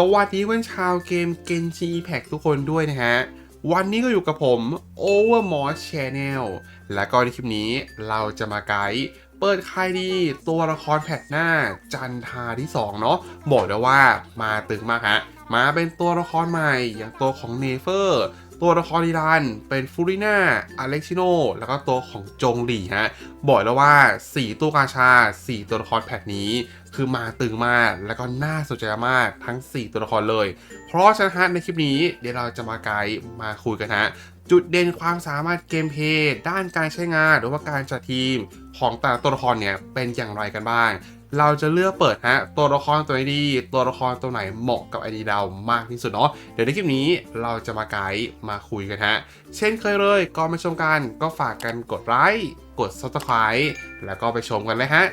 สวัสดีเพื่อนชาวเกม Genshin Impact ทุกคนด้วยนะฮะ วันนี้ก็อยู่กับผม Overmod Channel และก็ในคลิปนี้เราจะมาไกด์เปิดค่ายดีตัวละครแพทหน้าจันทาที่ 2 เนาะบอกเลยว่ามาตึงมากฮะ มาเป็นตัวละครใหม่อย่างตัวของเนเฟอร์ ตัวละครดีรันเป็นฟูริน่าอเล็กซิโน แล้วก็ตัวของจงหลี่ฮะ บอกแล้วว่า 4 ตัวกาชา 4 ตัวละครแพทนี้ คือมาตึงมาก แล้วก็น่าสนใจมากทั้ง 4 ตัวละครเลย เพราะฉะนั้นในคลิปนี้เดี๋ยวเราจะมาไกด์มาคุยกันฮะ จุดเด่นความสามารถเกมเพย์ด้านการใช้งานหรือว่าการจัดทีมของแต่ละตัวละครเนี่ยเป็นอย่างไรกันบ้าง เราจะเลือกเปิดฮะตัวละครตัวไหนดี ตัวละครตัวไหนเหมาะกับไอดีเรามากที่สุดเนาะเดี๋ยวในคลิปนี้เราจะมาไกด์มาคุยกันฮะ เช่นเคยเลยก่อนมาชมกันก็ฝากกันกดไลค์กด subscribe แล้วก็ไปชมกันเลยฮะ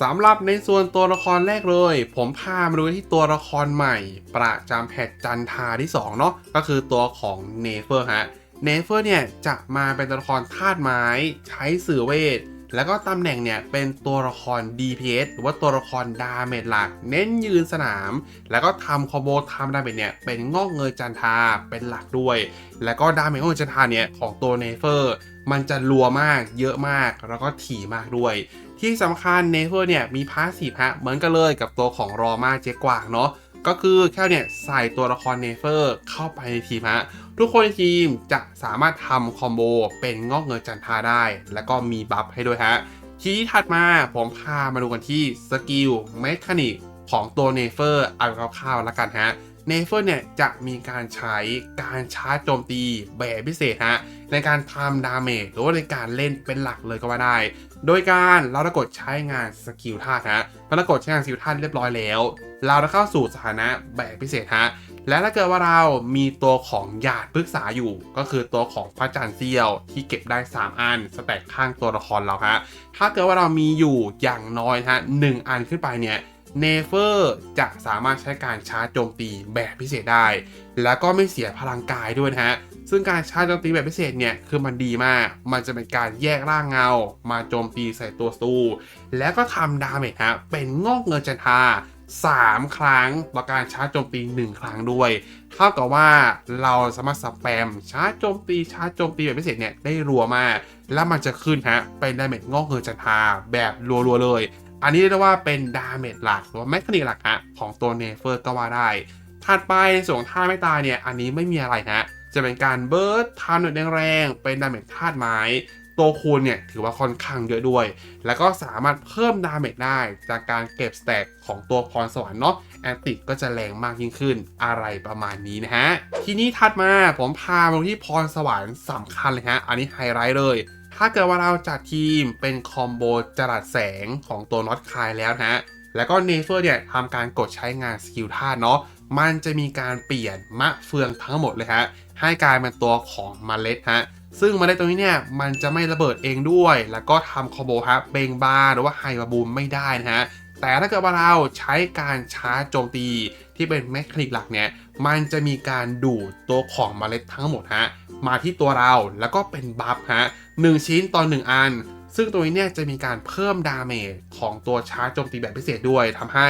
สำหรับในส่วนตัวละครแรกเลย ผมพามาดูที่ตัวละครใหม่ ประจำแพทจันทาที่ 2 เนาะก็คือตัวของเนเฟอร์ฮะเนเฟอร์เนี่ยจะมาเป็นตัวละครธาตุไม้ ใช้สื่อเวท แล้วก็ตำแหน่งเนี่ยเป็นตัวละคร DPS หรือว่าตัวละครดาเมจหลัก เน้นยืนสนาม แล้วก็ทำคอมโบทำดาเมจเนี่ยเป็นงอกเงยจันทาเป็นหลักด้วย แล้วก็ดาเมจงอกเงยจันทาเนี่ยของตัวเนเฟอร์มันจะรัวมาก เยอะมาก แล้วก็ถี่มากด้วย ที่สำคัญเนเฟอร์เนี่ยมีพาสซีฟฮะเหมือนกันเลยกับตัวของรอมาเจ๊กวางเนาะก็คือแค่เนี่ยใส่ตัวละครเนเฟอร์เข้าไปในทีมฮะ ทุกคนในทีมจะสามารถทำคอมโบเป็นงอกเงยจันทาได้ แล้วก็มีบัฟให้ด้วยฮะชี้ถัดมาผมพามาดูกันที่สกิลเมคานิกของตัวเนเฟอร์เอาคร่าวๆแล้วกันฮะเนเฟอร์เนี่ยจะมีการใช้การชาร์จโจมตีแบบพิเศษฮะในการทำดาเมจหรือว่าในการเล่นเป็นหลักเลยก็ว่าได้ โดยการเราจะกดใช้งานสกิลธาตุฮะพอเรากดใช้งานสกิลธาตุเรียบร้อยแล้ว เราจะเข้าสู่สถานะแบบพิเศษฮะ และถ้าเกิดว่าเรามีตัวของหยาดปรึกษาอยู่ ก็คือตัวของพระจันทร์เซียวที่เก็บได้ 3 อัน สแต็กข้างตัวละครเราฮะถ้าเกิดว่าเรามีอยู่อย่างน้อยฮะหนึ่งอันขึ้นไปเนี่ยเนเฟอร์จะสามารถใช้การชาร์จโจมตีแบบพิเศษได้ แล้วก็ไม่เสียพลังกายด้วยนะฮะ ซึ่งการชาร์จโจมตีแบบพิเศษเนี่ย คือมันดีมาก มันจะเป็นการแยกร่างเงา มาโจมตีใส่ตัวสู้ แล้วก็ทำดาเมจฮะ เป็นงอกเงินจันทา 3 ครั้ง ต่อการชาร์จโจมตี 1 ครั้งด้วยเท่ากับว่าเราสามารถสแปมชาร์จโจมตีชาร์จโจมตีแบบพิเศษเนี่ยได้รัวมาก แล้วมันจะขึ้นฮะเป็นดาเมจงอกเงินจันทราแบบรัวๆเลย อันนี้เรียกได้ว่าเป็นดาเมจหลักหรือว่าแมคานิกหลักฮะของตัวเนเฟอร์ก็ว่าได้ถัดไปส่วนของท่าไม่ตายเนี่ยอันนี้ไม่มีอะไรฮะจะเป็นการเบิร์ดทำหน่วยแรงๆเป็นดาเมจธาตุไม้ ตัวคูณเนี่ยถือว่าค่อนข้างเยอะด้วย แล้วก็สามารถเพิ่มดาเมจได้ จากการเก็บสแต็กของตัวพรสวรรค์เนาะแอนติกก็จะแรงมากยิ่งขึ้นอะไรประมาณนี้นะฮะ ทีนี้ถัดมาผมพามาที่พรสวรรค์สำคัญเลยฮะ อันนี้ไฮไลท์เลยถ้าเกิดว่าเราจัดทีมเป็นคอมโบจรัสแสงของตัวน็อตคายแล้วนะฮะ แล้วก็เนเฟอร์เนี่ยทำการกดใช้งานสกิลธาตุเนาะ มันจะมีการเปลี่ยนมะเฟืองทั้งหมดเลยฮะ ให้กลายเป็นตัวของเมล็ดฮะ ซึ่งเมล็ดตรงนี้เนี่ยมันจะไม่ระเบิดเองด้วย แล้วก็ทำคอมโบฮะเบงบาหรือว่าไฮบาบูมไม่ได้นะฮะแต่ถ้าเกิดว่าเราใช้การชาร์จโจมตีที่เป็นแมคานิกหลักเนี่ย มันจะมีการดูดตัวของเมล็ดทั้งหมดฮะ มาที่ตัวเราแล้วก็เป็นบัฟฮะหนึ่งชิ้นต่อหนึ่งอัน ซึ่งตัวนี้เนี่ยจะมีการเพิ่มดาเมจของตัวชาร์จโจมตีแบบพิเศษด้วยทำให้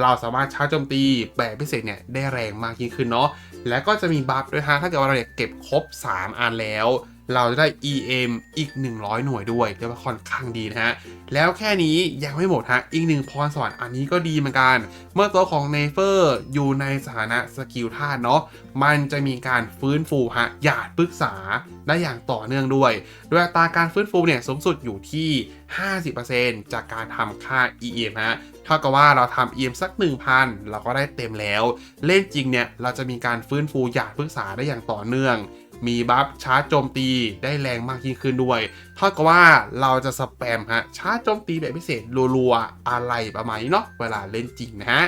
เราสามารถชาร์จโจมตีแบบพิเศษเนี่ยได้แรงมากยิ่งขึ้นเนาะ แล้วก็จะมีบัฟด้วยฮะ ถ้าเกิดว่าเราเก็บครบ 3 อันแล้ว เราจะได้ EM อีก 100 หน่วยด้วยเรียกว่าค่อนข้างดีนะฮะ แล้วแค่นี้ยังไม่หมดฮะ อีกหนึ่งพรสวรรค์อันนี้ก็ดีเหมือนกัน เมื่อตัวของเนเฟอร์อยู่ในสถานะสกิลธาตุเนาะ มันจะมีการฟื้นฟูฮะหยาดปรึกษาได้อย่างต่อเนื่องด้วย โดยอัตราการฟื้นฟูเนี่ยสูงสุดอยู่ที่ 50%จากการทำค่า EM ฮะเท่ากับว่าเราทำ EM สัก 1,000 เราก็ได้เต็มแล้ว เล่นจริงเนี่ยเราจะมีการฟื้นฟูหยาดปรึกษาได้อย่างต่อเนื่อง มีบัฟชาร์จโจมตีได้แรงมากยิ่งขึ้นด้วยเท่ากับว่าเราจะสแปมฮะชาร์จโจมตีแบบพิเศษรัวๆอะไรประมาณนี้เนาะเวลาเล่นจริงนะฮะ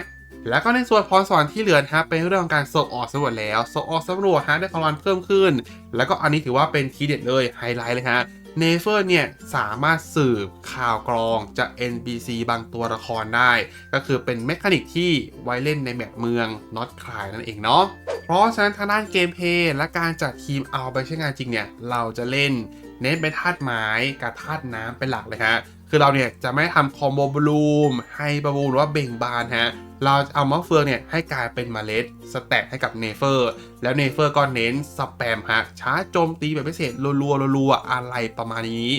แล้วก็ในส่วนพรสวรรค์ที่เหลือนะฮะเป็นเรื่องของการส่งออกสำรวจแล้วส่งออกสำรวจฮะได้พลังเพิ่มขึ้น แล้วก็อันนี้ถือว่าเป็นทีเด็ดเลยไฮไลท์เลยฮะ เนเฟอร์เนี่ยสามารถสืบข่าวกรองจาก NPC บางตัวละครได้ ก็คือเป็นเมคานิกที่ไว้เล่นในแมปเมืองน็อตคลายนั่นเองเนาะเพราะฉะนั้นทางด้านเกมเพลย์และการจัดทีมเอาไปใช้งานจริงเนี่ย เราจะเล่นเน้นไปธาตุไม้กับธาตุน้ำเป็นหลักเลยฮะ คือเราเนี่ยจะไม่ทำคอมโบบลูมให้ประบูมหรือว่าเบ่งบานฮะเราจะเอามะเฟืองเนี่ยให้กลายเป็นเมล็ดสแต็กให้กับเนเฟอร์ แล้วเนเฟอร์ก็เน้นสแปมฮะช้าโจมตีแบบพิเศษรัวๆรัวๆอะไรประมาณนี้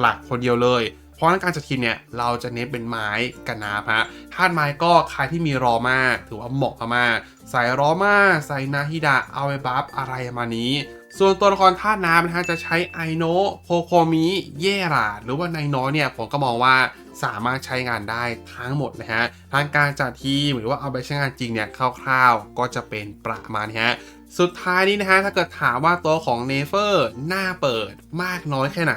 หลักๆ คนเดียวเลยเพราะในการจัดทีมเนี่ยเราจะเน้นเป็นไม้กับน้ำฮะธาตุไม้ก็ใครที่มีรอมาถือว่าเหมาะมากใส่รอมาใส่นาฮิดะเอาไปบัฟอะไรประมาณนี้ ส่วนตัวละครธาตุน้ำนะฮะจะใช้ไอโนะโคโคมิเยราหรือว่าไนโนะเนี่ยผมก็มองว่าสามารถใช้งานได้ทั้งหมดนะฮะทางการจัดทีมหรือว่าเอาไปใช้งานจริงเนี่ยคร่าวๆ ก็จะเป็นประมาณนี้ฮะสุดท้ายนี้นะฮะถ้าเกิดถามว่าตัวของเนเฟอร์หน้าเปิดมากน้อยแค่ไหน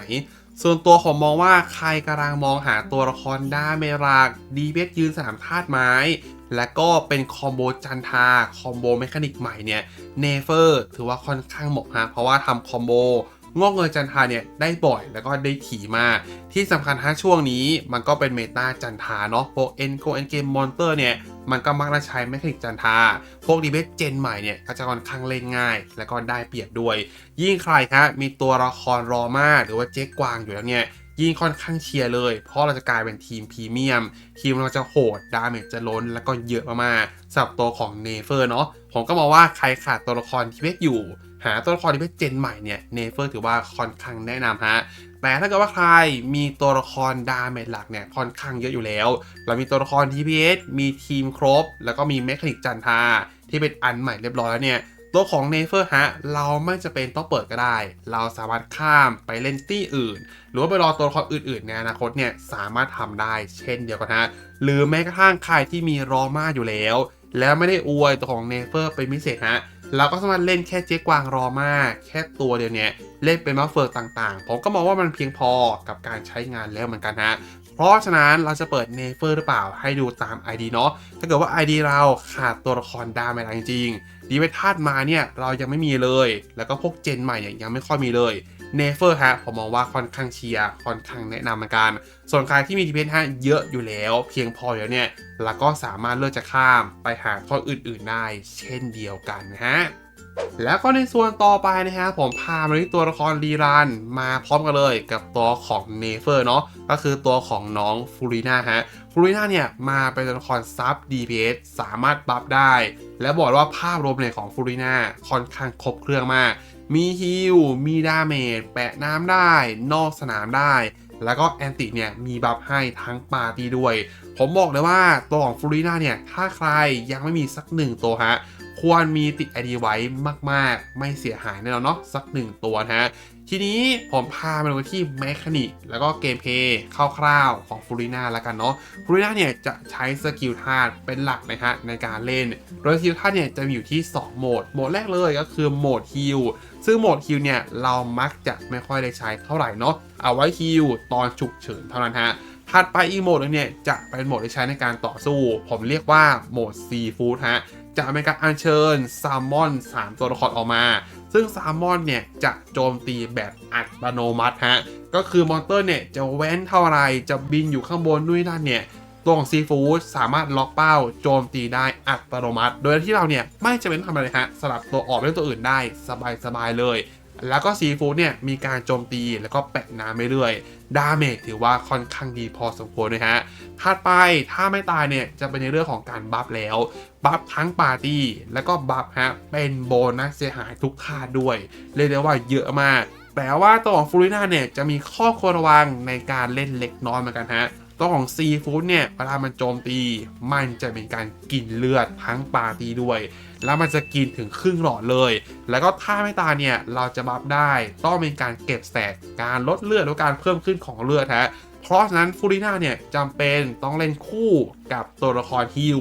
ส่วนตัวผมมองว่าใครกำลังมองหาตัวละครด้าเมรากดีเบสยืนสามธาตุไม้ และก็เป็นคอมโบจันทา คอมโบเมคานิกใหม่เนี่ยเนเฟอร์ถือว่าค่อนข้างเหมาะฮะเพราะว่าทำคอมโบ งอกเงินจันทาเนี่ยได้บ่อยแล้วก็ได้ถี่มาก ที่สำคัญฮะช่วงนี้มันก็เป็นเมตาจันทาเนาะพวกเอ็นโกเอ็นเกมมอนเตอร์เนี่ยมันก็มักจะใช้ไมคานิกจันทา พวกดีเบสเจนใหม่เนี่ยก็จะค่อนข้างเล่นง่าย แล้วก็ได้เปรียบด้วย ยิ่งใครครับมีตัวละครรอมาหรือว่าเจ๊กวางอยู่แล้วเนี่ย ยิ่งค่อนข้างเชียร์เลย เพราะเราจะกลายเป็นทีมพรีเมียม ทีมเราจะโหด ดาเมจจะล้น แล้วก็เยอะมากๆสำหรับตัวของเนเฟอร์เนาะ ผมก็มองว่าใครขาดตัวละครที่เพชอยู่ หาตัวละครที่เพชเจนใหม่เนี่ยเนเฟอร์ถือว่าค่อนข้างแนะนำฮะแต่ถ้าเกิดว่าใครมีตัวละครดาเมจหลักเนี่ยค่อนข้างเยอะอยู่แล้ว เรามีตัวละคร TPS มีทีมครบ แล้วก็มีเมคานิกจันทาที่เป็นอันใหม่เรียบร้อยแล้วเนี่ย ตัวของเนเฟอร์ฮะเราไม่จะเป็นต้องเปิดก็ได้ เราสามารถข้ามไปเล่นตี้อื่น หรือว่าไปรอตัวละครอื่นๆในอนาคตเนี่ยสามารถทำได้เช่นเดียวกันฮะหรือแม้กระทั่งใครที่มีรอมาอยู่แล้ว แล้วไม่ได้อวยตัวของเนเฟอร์เป็นพิเศษฮะเราก็สามารถเล่นแค่เจ๊กวางรอมาแค่ตัวเดียวเนี่ยเล่นเป็นมาเฟิร์กต่างๆ ผมก็มองว่ามันเพียงพอกับการใช้งานแล้วเหมือนกันฮะ เพราะฉะนั้นเราจะเปิดเนเฟอร์หรือเปล่าให้ดูตาม ID เนาะถ้าเกิดว่า ID เราขาดตัวละครดาไม่ได้จริงๆดีไปธาตุมาเนี่ยเรายังไม่มีเลย แล้วก็พวกเจนใหม่เนี่ยยังไม่ค่อยมีเลยเนเฟอร์ฮะผมมองว่าค่อนข้างเชียร์ค่อนข้างแนะนำเหมือนกัน ส่วนใครที่มีทีเพฮะเยอะอยู่แล้ว เพียงพออยู่แล้วเนี่ยเราก็สามารถเลือกจะข้ามไปหาข้ออื่นๆได้เช่นเดียวกันฮะ แล้วก็ในส่วนต่อไปนะฮะผมพามาที่ตัวละครรีรันมาพร้อมกันเลยกับตัวของเนเฟอร์เนาะก็คือตัวของน้องฟูริน่าฮะฟูริน่าเนี่ยมาเป็นตัวละครซับ DPS สามารถบัฟได้ และบอกว่าภาพรวมเนี่ยของฟูริน่าค่อนข้างครบเครื่องมาก มีฮิลมีดาเมจแปะน้ำได้ นอกสนามได้ แล้วก็แอนติเนี่ยมีบัฟให้ทั้งปาร์ตี้ด้วย ผมบอกเลยว่าตัวของฟูริน่าเนี่ยถ้าใครยังไม่มีสักหนึ่งตัวฮะ ควรมีติด ID ไว้มากๆ ไม่เสียหายแน่นอนเนาะสักหนึ่งตัวนะฮะทีนี้ผมพามาดูที่แมคานิกแล้วก็เกมเพย์คร่าวๆของฟูริน่าแล้วกันเนาะฟูริน่าเนี่ยจะใช้สกิลธาตุเป็นหลักนะฮะในการเล่น โดยสกิลธาตุเนี่ยจะมีอยู่ที่ 2 โหมด โหมดแรกเลยก็คือโหมดฮิลซึ่งโหมดฮิลเนี่ยเรามักจะไม่ค่อยได้ใช้เท่าไหร่เนาะเอาไว้ฮิลตอนฉุกเฉินเท่านั้นฮะถัดไปอีกโหมดหนึงเนี่ยจะเป็นโหมดที่ใช้ในการต่อสู้ ผมเรียกว่าโหมดซีฟู้ดฮะ จะเป็นการอัญเชิญแซลมอน 3 ตัวละครออกมา ซึ่งแซลมอนเนี่ยจะโจมตีแบบอัตโนมัติฮะ ก็คือมอนเตอร์เนี่ยจะแว้นเท่าไรจะบินอยู่ข้างบนนู่นนั่นเนี่ยตัวของซีฟู้ดสามารถล็อกเป้าโจมตีได้อัตโนมัติ โดยที่เราเนี่ยไม่จำเป็นทำอะไรฮะสลับตัวออกเป็นตัวอื่นได้สบายๆเลย แล้วก็ซีฟู้ดเนี่ยมีการโจมตีแล้วก็แปะน้ำเรื่อยดาเมจถือว่าค่อนข้างดีพอสมควรนะฮะถัดไปถ้าไม่ตายเนี่ยจะเป็นในเรื่องของการบัฟแล้ว บัฟทั้งปาร์ตี้ แล้วก็บัฟฮะเป็นโบนัสเสียหายทุกท่าด้วย เรียกได้ว่าเยอะมากแต่ว่าตัวของฟูริน่าเนี่ยจะมีข้อควรระวังในการเล่นเล็กน้อยเหมือนกันฮะตัวของซีฟู้ดเนี่ยเวลามันโจมตี มันจะเป็นการกินเลือดทั้งปาร์ตี้ด้วย แล้วมันจะกินถึงครึ่งหลอดเลย แล้วก็ถ้าไม่ตายเนี่ยเราจะบัฟได้ต้องเป็นการเก็บแสกการลดเลือดหรือการเพิ่มขึ้นของเลือดฮะเพราะฉะนั้นฟูริน่าเนี่ยจำเป็นต้องเล่นคู่กับตัวละครฮิล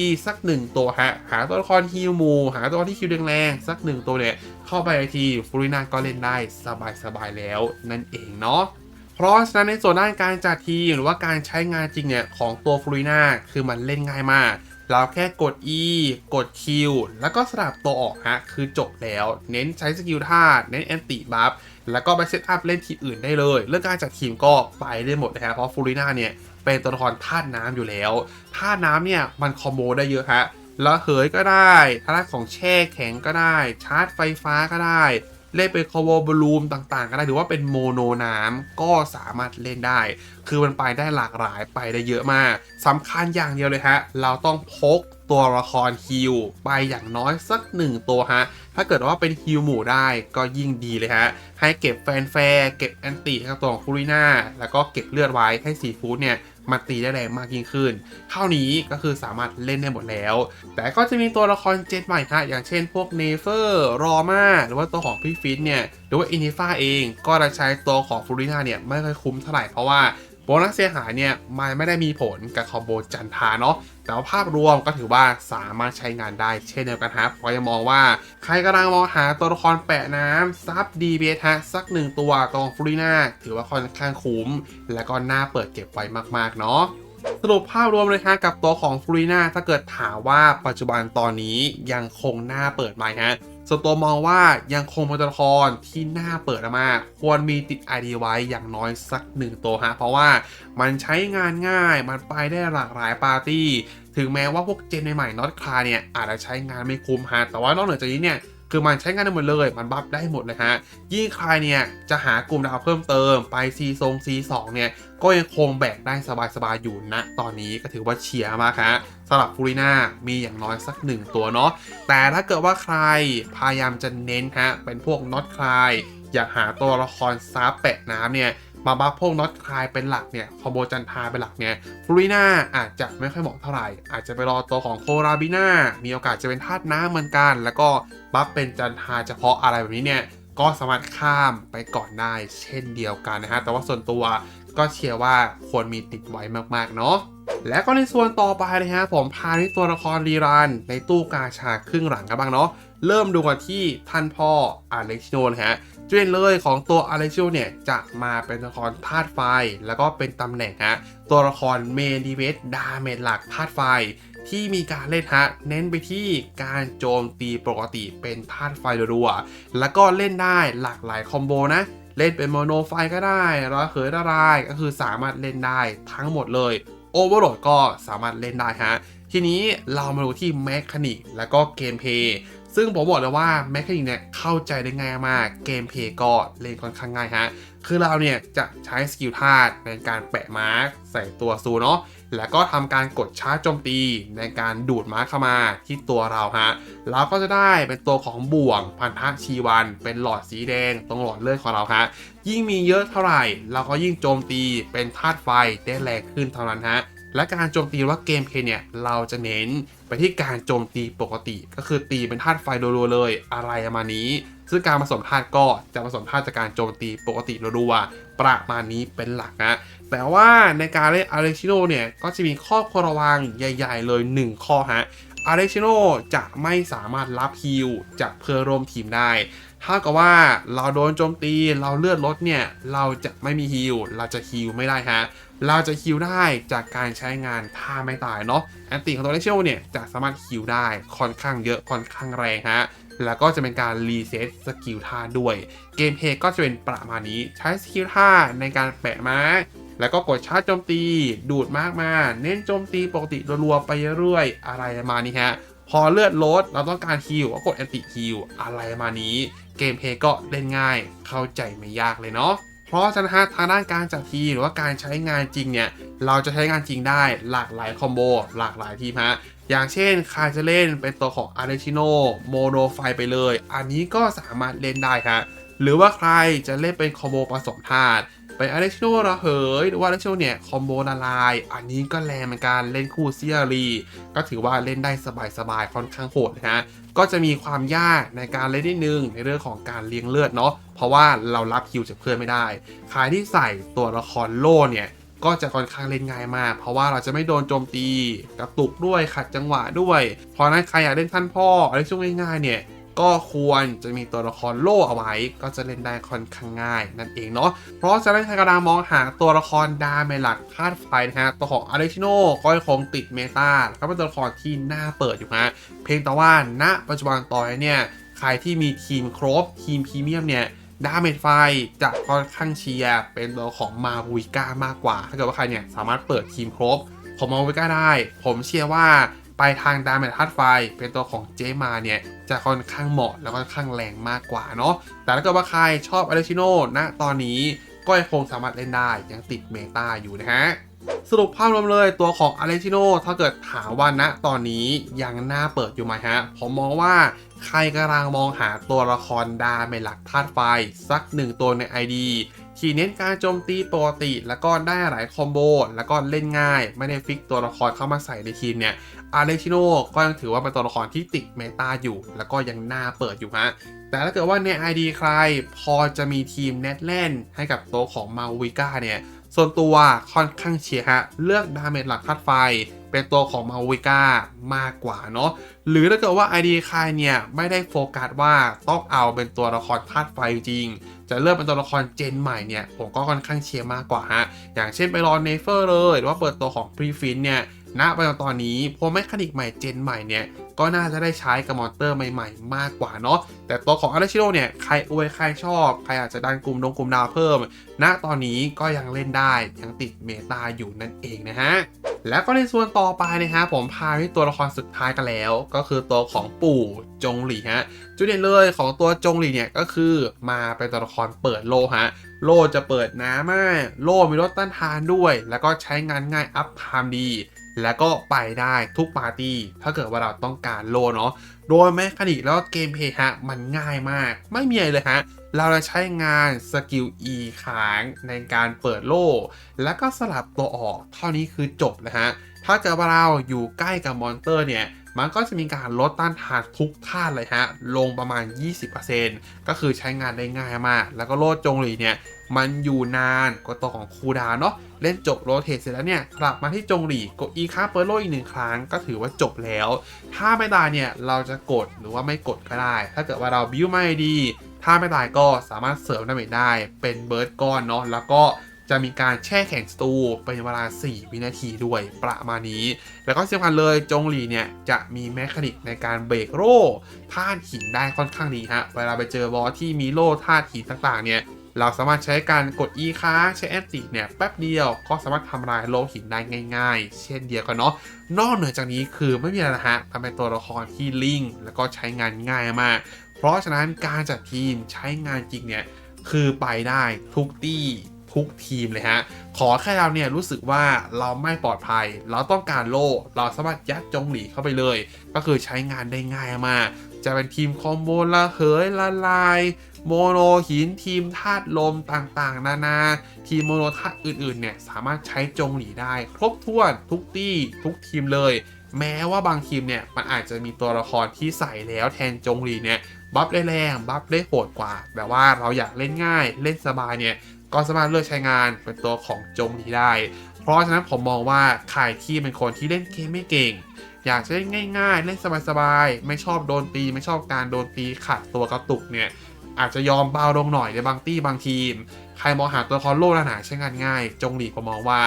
ดีๆ สักหนึ่งตัวฮะ หาตัวละครฮิลมู หาตัวที่คิวแรงๆสักหนึ่งตัวเนี่ย เข้าไปทีฟูริน่าก็เล่นได้สบายๆแล้วนั่นเองเนาะเพราะฉะนั้นในส่วนด้านการจัดทีมหรือว่าการใช้งานจริงเนี่ย ของตัวฟูริน่าคือมันเล่นง่ายมาก เราแค่กด E กด Q แล้วก็สลับตัวออกฮะ คือจบแล้ว เน้นใช้สกิลท่า เน้นแอนติบัฟ แล้วก็ไปเซตอัพเล่นทีมอื่นได้เลย เรื่องการจัดทีมก็ไปได้หมดนะฮะ เพราะฟูริน่าเนี่ย เป็นตัวละครธาตุน้ำอยู่แล้ว ธาตุน้ำเนี่ย มันคอมโบได้เยอะฮะ แล้วเหยก็ได้ท่าตุของแช่แข็งก็ได้ ชาร์จไฟฟ้าก็ได้ เล่นเป็นคอโบบลูมต่างๆ ก็ได้หรือว่าเป็นโมโนน้ำก็สามารถเล่นได้ คือมันไปได้หลากหลายไปได้เยอะมากสำคัญอย่างเดียวเลยฮะ เราต้องพกตัวละครฮิลไปอย่างน้อยสักหนึ่งตัวฮะ ถ้าเกิดว่าเป็นฮิลหมู่ได้ก็ยิ่งดีเลยฮะ ให้เก็บแฟนแฟร์เก็บแอนตี้ให้กับตัวของฟูริน่าแล้วก็เก็บเลือดไว้ให้ซีฟูดเนี่ย มาตีได้แรงมากยิ่งขึ้น เท่านี้ก็คือสามารถเล่นได้หมดแล้ว แต่ก็จะมีตัวละครเจนใหม่ฮะอย่างเช่นพวกเนเฟอร์รอมาหรือว่าตัวของพี่ฟิตเนี่ยหรือว่าอินิฟ้าเองก็จะใช้ตัวของฟูริน่าเนี่ยไม่ค่อยคุ้มเท่าไหร่เพราะว่า โบนัสเสียหายเนี่ยมันไม่ได้มีผลกับคอมโบจันทาเนาะแต่ว่าภาพรวมก็ถือว่าสามารถใช้งานได้เช่นเดียวกันครับเพราะยังมองว่าใครกำลังมองหาตัวละครแปะน้ำซับดีเบฮะสักหนึ่งตัวกองฟรีน่าถือว่าค่อนข้างคุ้ม และก็น่าเปิดเก็บไว้มากๆเนาะสรุปภาพรวมเลยฮะกับตัวของฟรีน่าถ้าเกิดถามว่าปัจจุบันตอนนี้ยังคงน่าเปิดไหมฮะ ส่วนตัวมองว่ายังคงเป็นตัวละครที่น่าเปิดมาก ควรมีติด ID ไว้อย่างน้อยสักหนึ่งตัวฮะ เพราะว่ามันใช้งานง่าย มันไปได้หลากหลายปาร์ตี้ ถึงแม้ว่าพวกเจนใหม่ๆน็อตคลาเนี่ยอาจจะใช้งานไม่คุ้มฮะ แต่ว่านอกเหนือจากนี้เนี่ย คือมันใช้งานได้หมดเลย มันบัฟได้หมดเลยฮะ ยิ่งใครเนี่ยจะหากลุ่มดาวเพิ่มเติมไป C ทรง C2 เนี่ย ก็ยังคงแบกได้สบายๆอยู่ณตอนนี้ก็ถือว่าเชียร์มากฮะสำหรับฟูริน่ามีอย่างน้อยสักหนึ่งตัวเนาะ แต่ถ้าเกิดว่าใครพยายามจะเน้นฮะ เป็นพวกน็อตคลายอยากหาตัวละครซับแปะน้ำเนี่ย มาบัฟพวกน็อตคลายเป็นหลักเนี่ยคอมโบจันทาเป็นหลักเนี่ยฟูริน่าอาจจะไม่ค่อยเหมาะเท่าไหร่ อาจจะไปรอตัวของโคราบิน่ามีโอกาสจะเป็นธาตุน้ำเหมือนกัน แล้วก็บัฟเป็นจันทาเฉพาะอะไรแบบนี้เนี่ยก็สามารถข้ามไปก่อนได้เช่นเดียวกันนะฮะ แต่ว่าส่วนตัวก็เชียร์ว่าควรมีติดไว้มากๆเนาะและก็ในส่วนต่อไปนะฮะผมพาที่ตัวละครรีรันในตู้กาชาครึ่งหลังกันบ้างเนาะ เริ่มดูกันที่ท่านพ่ออเล็กซิโนนะฮะจุดเด่นเลยของตัวอเล็กซิโนเนี่ยจะมาเป็นตัวละครธาตุไฟ แล้วก็เป็นตำแหน่งฮะตัวละครเมนดีเวสดาเมจหลักธาตุไฟที่มีการเล่นฮะเน้นไปที่การโจมตีปกติเป็นธาตุไฟรัวๆแล้วก็เล่นได้หลากหลายคอมโบนะ เล่นเป็นโมโนไฟก็ได้ร้อยเขยละลายก็คือสามารถเล่นได้ทั้งหมดเลยโอเวอร์โหลดก็สามารถเล่นได้ฮะ ทีนี้เรามาดูที่แมคานิกแล้วก็เกมเพย์ ซึ่งผมบอกเลยว่าแมคานิกเนี่ยเข้าใจได้ง่ายมาก เกมเพย์ก็เล่นค่อนข้างง่ายฮะ คือเราเนี่ยจะใช้สกิลธาตุในการแปะมาร์กใส่ตัวซูเนาะ แล้วก็ทำการกดชาร์จโจมตีในการดูดมาร์คเข้ามาที่ตัวเราฮะ เราก็จะได้เป็นตัวของบ่วงพันธะชีวัน เป็นหลอดสีแดงตรงหลอดเลือดของเราฮะ ยิ่งมีเยอะเท่าไหร่ เราก็ยิ่งโจมตีเป็นธาตุไฟได้แรงขึ้นเท่านั้นฮะ และการโจมตีว่าเกมเพย์เนี่ยเราจะเน้นไปที่การโจมตีปกติ ก็คือตีเป็นธาตุไฟรัวๆเลยอะไรประมาณนี้ ซึ่งการผสมธาตุก็จะผสมธาตุจากการโจมตีปกติรัวๆประมาณนี้เป็นหลักนะแต่ว่าในการเล่นอาร์เรชิโนเนี่ยก็จะมีข้อควรระวังใหญ่ ๆ เลย 1 ข้อฮะอาร์เรชิโนจะไม่สามารถรับฮิลจากเพื่อร่วมทีมได้ถ้ากับว่าเราโดนโจมตีเราเลือดลดเนี่ย เราจะไม่มีฮิลเราจะฮิลไม่ได้ฮะ เราจะฮิลได้จากการใช้งานท่าไม่ตายเนาะแอนติของตัวเลเชลเนี่ยจะสามารถฮิลได้ค่อนข้างเยอะค่อนข้างแรงฮะแล้วก็จะเป็นการรีเซ็ตสกิลท่าด้วย เกมเพลย์ก็จะเป็นประมาณนี้ใช้สกิลท่าในการแปะม้า แล้วก็กดชาร์จโจมตี ดูดมากมา เน้นโจมตีปกติรัวๆไปเรื่อยอะไรประมาณนี้ฮะพอเลือดลดเราต้องการฮิลก็กดแอนติฮิลอะไรประมาณนี้ เกมเพลย์ก็เล่นง่ายเข้าใจไม่ยากเลยเนาะ เพราะฉะนั้นฮะทางด้านการจัดทีหรือว่าการใช้งานจริงเนี่ยเราจะใช้งานจริงได้หลากหลายคอมโบหลากหลายทีมฮะอย่างเช่นใครจะเล่นเป็นตัวของอาร์เ i ชิโนโมโนไฟไปเลย อันนี้ก็สามารถเล่นได้ครับหรือว่าใครจะเล่นเป็นคอมโบผสมธาตุ เป็นอเ i ชิโนระเหยหรือว่าอาร์เ i ชิโนเนี่ยคอมโบละลาย อันนี้ก็แรงเหมือนกันเล่นคู่เซียรี ก็ถือว่าเล่นได้สบายๆค่อนข้างโหดนะฮะก็จะมีความยากในการเล่นนิดนึงในเรื่องของการเลี้ยงเลือดเนาะเพราะว่าเรารับคิวจากเพื่อนไม่ได้ใครที่ใส่ตัวละครโล่เนี่ยก็จะค่อนข้างเล่นง่ายมาก เพราะว่าเราจะไม่โดนโจมตีกระตุกด้วยขัดจังหวะด้วย เพราะนั้นใครอยากเล่นท่านพ่ออะไรช่วงง่ายๆเนี่ย ก็ควรจะมีตัวละครโล่เอาไว้ ก็จะเล่นได้ค่อนข้างง่าย นั่นเองเนาะเพราะฉะนั้นใครกำลังมองหาตัวละครดาเมจหลักธาตุไฟนะฮะตัวของอาริชิโนก็ยังคงติดเมตาแล้วก็เป็นตัวละครที่น่าเปิดอยู่ฮะเพียงแต่ว่าณปัจจุบันตอนนี้เนี่ยใครที่มีทีมครบทีมพรีเมียมเนี่ยดาเมจไฟจะค่อนข้างเชียร์เป็นตัวของมาวิก้ามากกว่า ถ้าเกิดว่าใครเนี่ยสามารถเปิดทีมครบของมาวิก้าได้ ผมเชื่อว่า ไปทางดาเมจธาตุไฟ เป็นตัวของเจมาเนี่ยจะค่อนข้างเหมาะแล้วก็ค่อนข้างแรงมากกว่าเนาะแต่ถ้าเกิดว่าใครชอบอเลชิโนณตอนนี้ก็ยังคงสามารถเล่นได้ยังติดเมตาอยู่นะฮะสรุปภาพรวมเลยตัวของอเลชิโนถ้าเกิดถามว่าณตอนนี้ยังน่าเปิดอยู่ไหมฮะ ผมมองว่าใครกำลังมองหาตัวละครดาเมจหลักธาตุไฟ สักหนึ่งตัวใน ID ที่เน้นการโจมตีปกติ แล้วก็ได้หลายคอมโบ แล้วก็เล่นง่าย ไม่ได้ฟิกตัวละครเข้ามาใส่ในทีมเนี่ย อาเลชิโนก็ยังถือว่าเป็นตัวละครที่ติดเมตาอยู่ แล้วก็ยังน่าเปิดอยู่ฮะ แต่ถ้าเกิดว่าใน ID ใครพอจะมีทีมแนทแลนให้กับตัวของมาวิก้าเนี่ย ส่วนตัวค่อนข้างเชียร์ฮะ เลือกดาเมจหลักธาตุไฟ เป็นตัวของมาวิก้ามากกว่าเนาะหรือถ้าเกิดว่า ID ใครเนี่ย ไม่ได้โฟกัสว่าต้องเอาเป็นตัวละครธาตุไฟจริง จะเลือกเป็นตัวละครเจนใหม่เนี่ย ผมก็ค่อนข้างเชียร์มากกว่าฮะ อย่างเช่นไปรอเนเฟอร์เลย หรือว่าเปิดตัวของพรีฟินเนี่ยณปัจจุบันตอนนี้พวกแมคานิกใหม่เจนใหม่เนี่ย ก็น่าจะได้ใช้กับมอเตอร์ใหม่ๆ มากกว่าเนาะแต่ตัวของอาราชิโร่เนี่ยใครอวยใครชอบ ใครอาจจะดันกลุ่มดงกลุ่มดาวเพิ่มณตอนนี้ก็ยังเล่นได้ยังติดเมตาอยู่นั่นเองนะฮะแล้วก็ในส่วนต่อไปนะฮะผมพาที่ตัวละครสุดท้ายกันแล้ว ก็คือตัวของปู่จงหลี่ฮะจุดเด่นเลยของตัวจงหลี่เนี่ยก็คือมาเป็นตัวละครเปิดโลฮะโลจะเปิดน้ำมากโลมีรถต้านทานด้วย แล้วก็ใช้งานง่ายอัพไทม์ดี แล้วก็ไปได้ทุกปาร์ตี้ ถ้าเกิดว่าเราต้องการโลเนาะ โดยแมคานิกแล้วก็เกมเพลย์ฮะ มันง่ายมาก ไม่มีอะไรเลยฮะ เราจะใช้งานสกิล E ค้างในการเปิดโล่ แล้วก็สลับตัวออก เท่านี้คือจบนะฮะ ถ้าเกิดว่าเราอยู่ใกล้กับมอนเตอร์เนี่ย มันก็จะมีการลดต้านทานทุกท่านเลยฮะ ลงประมาณ 20%ก็คือใช้งานได้ง่ายมาก แล้วก็โลดจงหลีเนี่ยมันอยู่นานกว่าตัวของคูดาเนาะเล่นจบโรเทตเสร็จแล้วเนี่ย กลับมาที่จงหลีกดอีค้าเปิดโลอีกหนึ่งครั้งก็ถือว่าจบแล้ว ถ้าไม่ตายเนี่ย เราจะกดหรือว่าไม่กดก็ได้ ถ้าเกิดว่าเราบิวไม่ดี ถ้าไม่ตายก็สามารถเสริมดาเมจได้เป็นเบิร์ดก้อนเนาะแล้วก็ จะมีการแช่แข็งสตูเป็นเวลา 4 วินาทีด้วยประมาณนี้ แล้วก็สำคัญเลยจงหลีเนี่ยจะมีแมคานิกในการเบรกโล่ธาตุหินได้ค่อนข้างดีฮะ เวลาไปเจอบอสที่มีโล่ธาตุหินต่างๆเนี่ยเราสามารถใช้การกด E ค้าใช้แอนติเนี่ยแป๊บเดียวก็สามารถทำลายโลหินได้ง่ายๆ เช่นเดียวกันเนาะนอกเหนือจากนี้คือไม่มีอะไรนะฮะมันเป็นตัวละครที่ลิงแล้วก็ใช้งานง่ายมาก เพราะฉะนั้นการจัดทีมใช้งานจริงเนี่ยคือไปได้ทุกตี้ ทุกทีมเลยฮะ ขอแค่เราเนี่ยรู้สึกว่าเราไม่ปลอดภัย เราต้องการโล่ เราสามารถยัดจงหลีเข้าไปเลย ก็คือใช้งานได้ง่ายมากจะเป็นทีมคอมโบละเหยละลาย โมโนหินทีมธาตุลมต่างๆ นานา ทีมโมโนธาตุอื่นๆเนี่ยสามารถใช้จงหลีได้ ครบถ้วนทุกตี้ทุกทีมเลย แม้ว่าบางทีมเนี่ยมันอาจจะมีตัวละครที่ใส่แล้วแทนจงหลีเนี่ยบัฟได้แรงบัฟได้โหดกว่า แบบว่าเราอยากเล่นง่ายเล่นสบายเนี่ย ก็สามารถเลือกใช้งานเป็นตัวของจงลีได้ เพราะฉะนั้นผมมองว่าใครที่เป็นคนที่เล่นเกมไม่เก่ง อยากจะเล่นง่ายๆ เล่นสบายๆ ไม่ชอบโดนตี ไม่ชอบการโดนตีขัดตัวกระตุกเนี่ยอาจจะยอมเบาลงหน่อยในบางตี้บางทีม ใครมองหาตัวละครโล่หนาใช้งานง่าย จงหลีกผมมองว่า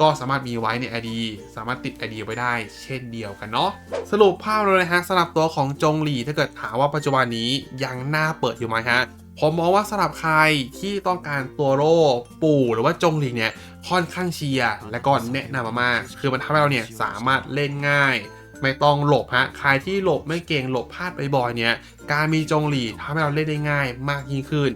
ก็สามารถมีไว้ใน ID สามารถติด ID ไว้ได้ เช่นเดียวกันเนาะสรุปภาพเลยนะฮะสำหรับตัวของจงหลีถ้าเกิดถามว่าปัจจุบันนี้ยังน่าเปิดอยู่ไหมฮะ ผมมองว่าสำหรับใครที่ต้องการตัวโร่ปู่หรือว่าจงหลีเนี่ยค่อนข้างเชียร์และก็แนะนำมามากๆคือมันทำให้เราเนี่ยสามารถเล่นง่าย ไม่ต้องหลบฮะใครที่หลบไม่เก่งหลบพลาดบ่อยๆเนี่ยการมีจงหลีทำให้เราเล่นได้ง่ายมากยิ่งขึ้น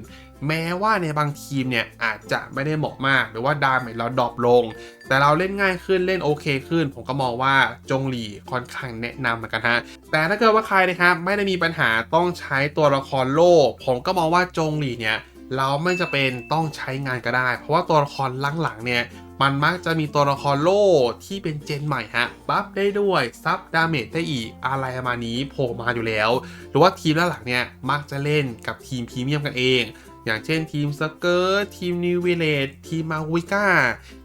แม้ว่าในบางทีมเนี่ยอาจจะไม่ได้เหมาะมาก หรือว่าดาเมจเราดรอปลง แต่เราเล่นง่ายขึ้นเล่นโอเคขึ้น ผมก็มองว่าจงหลีค่อนข้างแนะนำเหมือนกันฮะแต่ถ้าเกิดว่าใครนะครับไม่ได้มีปัญหาต้องใช้ตัวละครโล่ผมก็มองว่าจงหลีเนี่ยเราไม่จะเป็นต้องใช้งานก็ได้ เพราะว่าตัวละครหลังๆเนี่ยมันมักจะมีตัวละครโล่ที่เป็นเจนใหม่ฮะบัฟได้ด้วย ซับดาเมจได้อีกอะไรประมาณนี้โผล่มาอยู่แล้ว หรือว่าทีมหลังๆเนี่ยมักจะเล่นกับทีมพรีเมียมกันเอง อย่างเช่นทีมสเกิร์ตทีมนิวเวเลตทีมมาวิก้า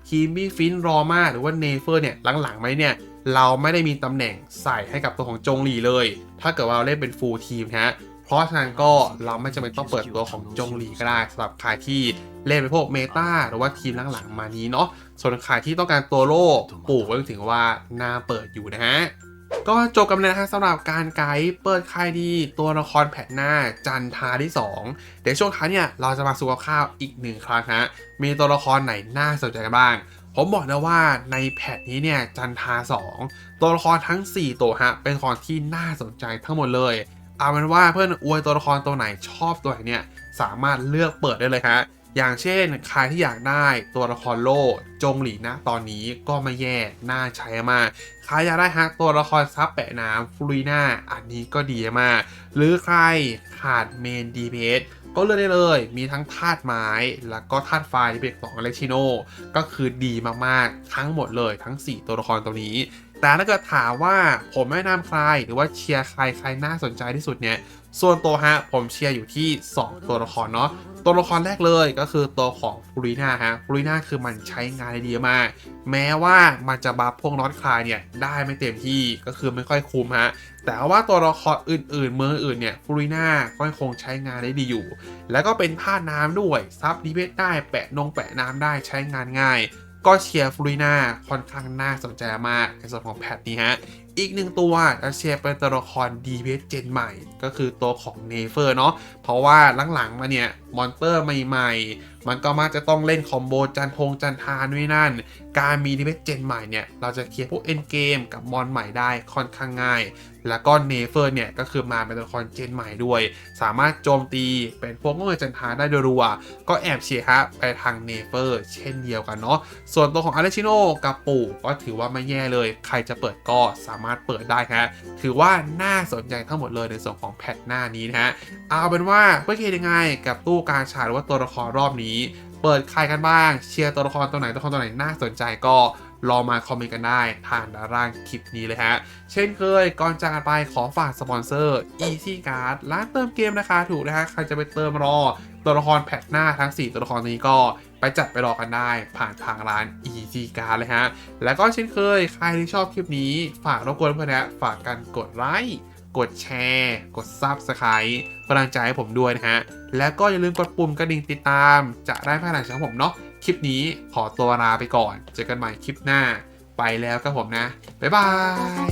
ทีมบีฟินรอมาหรือว่าเนเฟอร์เนี่ยหลังๆไหมเนี่ยเราไม่ได้มีตำแหน่งใส่ให้กับตัวของจงหลีเลย ถ้าเกิดว่าเราเล่นเป็นฟูลทีมฮะเพราะฉะนั้นก็เราไม่จำเป็นต้องเปิดตัวของจงหลีก็ได้สำหรับใครที่เล่นเป็นพวกเมตาหรือว่าทีมหลังๆมานี้เนาะส่วนใครที่ต้องการตัวโล่ปู่ก็ถือว่าน่าเปิดอยู่นะฮะ ก็จบกันเลยนะฮะสำหรับการไกด์เปิดค่ายดี ตัวละครแพทหน้าจันทาที่ 2 เดี๋ยวช่วงท้ายเนี่ยเราจะมาสู่กับข้าวอีกหนึ่งครั้งฮะมีตัวละครไหนน่าสนใจกันบ้าง ผมบอกนะว่าในแพทนี้เนี่ยจันทา 2 ตัวละครทั้ง 4 ตัวฮะเป็นตัวละครที่น่าสนใจทั้งหมดเลยเอาเป็นว่าเพื่อนอวยตัวละครตัวไหนชอบตัวไหนเนี่ยสามารถเลือกเปิดได้เลยฮะ อย่างเช่น ใครที่อยากได้ตัวละครโล่จงหลีนะตอนนี้ก็ไม่แย่ น่าใช้มาก ใครอยากได้ฮะตัวละครซับแปะน้ำฟลูรีนาอันนี้ก็ดีมาก หรือใครขาดเมนดีเพส ก็เลือกได้เลย มีทั้งธาตุไม้ แล้วก็ธาตุไฟที่เป็นของอเลชิโน ก็คือดีมากๆ ทั้งหมดเลยทั้ง 4 ตัวละครตัวนี้ แต่ถ้าเกิดถามว่าผมแนะนำใครหรือว่าเชียร์ใครใครน่าสนใจที่สุดเนี่ย ส่วนตัวฮะผมเชียร์อยู่ที่ 2 ตัวละครเนาะตัวละครแรกเลยก็คือตัวของฟูริน่าฮะฟูริน่าคือมันใช้งานได้ดีมาก แม้ว่ามันจะบัฟพวกน็อตคลายเนี่ยได้ไม่เต็มที่ก็คือไม่ค่อยคุ้มฮะแต่ว่าตัวละครอื่นๆ เมืองอื่นเนี่ยฟูริน่าก็ยังคงใช้งานได้ดีอยู่ แล้วก็เป็นท่าน้ำด้วยซับดีเวทได้แปะนงแปะน้ำได้ใช้งานง่าย ก็เชียร์ฟูริน่าค่อนข้างน่าสนใจมากในส่วนของแพทนี้ฮะ อีกหนึ่งตัวจะเชียร์เป็นตัวละครดีเวทเจนใหม่ ก็คือตัวของเนเฟอร์เนาะเพราะว่าหลังๆมาเนี่ย มอนเตอร์ใหม่ๆ มันก็มักจะต้องเล่นคอมโบจันทงจันทานด้วยนั่น การมีดีเวทเจนใหม่เนี่ย เราจะเคลียร์พวกเอ็นเกมกับมอนใหม่ได้ค่อนข้างง่าย แล้วก็เนเฟอร์เนี่ย ก็คือมาเป็นตัวละครเจนใหม่ด้วย สามารถโจมตีเป็นพวกเงยจันทานได้โดยรัว ก็แอบเชียร์ฮะไปทางเนเฟอร์เช่นเดียวกันเนาะ ส่วนตัวของอาร์เชิโนกับปู่ก็ถือว่าไม่แย่เลย ใครจะเปิดก็สามารถเปิดได้ฮะ ถือว่าน่าสนใจทั้งหมดเลยในส่วนของแพทหน้านี้นะฮะ เอาเป็นว่าเพื่อเคยังไงกับตู้การฉายหรือว่าตัวละครรอบนี้ เปิดใครกันบ้าง เชียร์ตัวละครตัวไหนตัวละครตัวไหนน่าสนใจก็ลอมาคอมเมนต์กันได้ทางด้านล่างคลิปนี้เลยฮะ เช่นเคย ก่อนจากกันไปขอฝากสปอนเซอร์ Easy Card ร้านเติมเกมราคาถูกนะฮะ ใครจะไปเติมรอ ตัวละครแพทหน้าทั้ง 4 ตัวละครนี้ก็ไปจัดไปรอกันได้ ผ่านทางร้าน Easy Card เลยฮะ แล้วก็เช่นเคย ใครที่ชอบคลิปนี้ ฝากรบกวนเพื่อนนะฝากกันกดไลค์กดแชร์ กด Subscribe กำลังใจให้ผมด้วยนะฮะ แล้วก็อย่าลืมกดปุ่มกระดิ่งติดตาม จะได้ภายหลังจากผมเนาะคลิปนี้ขอตัวลาไปก่อน เจอกันใหม่คลิปหน้า ไปแล้วครับผมนะ บ๊ายบาย